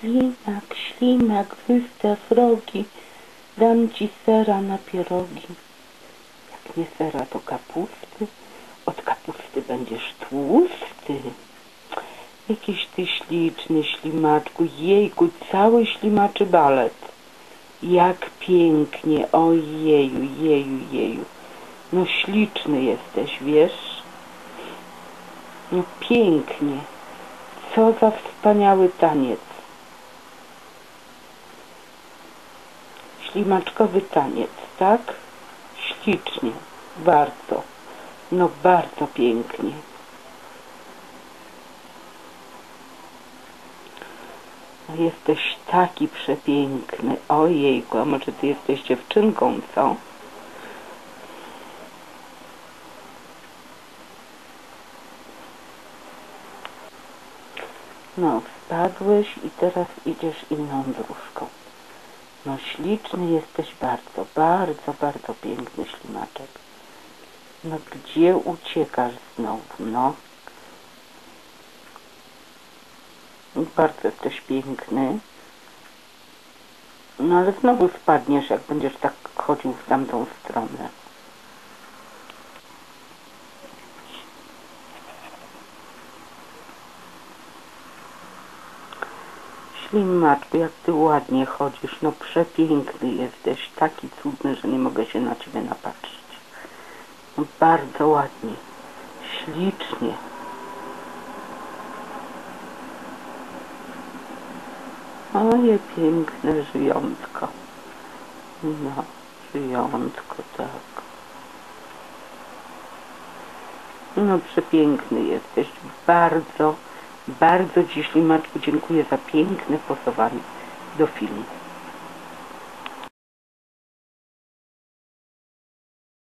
Ślimak, ślimak, wystaw rogi, dam ci sera na pierogi. Jak nie sera, to kapusty, od kapusty będziesz tłusty. Jakiś ty śliczny ślimaczku, jejku, cały ślimaczy balet. Jak pięknie, ojeju, jeju, jeju. No śliczny jesteś, wiesz? No pięknie. Co za wspaniały taniec. Ślimaczkowy taniec, tak? Ślicznie, bardzo. No bardzo pięknie. No jesteś taki przepiękny. Ojejku, a może ty jesteś dziewczynką, co? No, wpadłeś i teraz idziesz inną dróżką. No śliczny jesteś bardzo, bardzo, bardzo piękny ślimaczek. No gdzie uciekasz znowu, no? Bardzo jesteś piękny. No ale znowu spadniesz, jak będziesz tak chodził w tamtą stronę. Ślimaczku, jak ty ładnie chodzisz, no przepiękny jesteś, taki cudny, że nie mogę się na ciebie napatrzeć. No bardzo ładnie, ślicznie. Moje piękne żyjątko. No, żyjątko, tak. No przepiękny jesteś, bardzo, bardzo Ci ślimaczku dziękuję za piękne posowanie do filmu.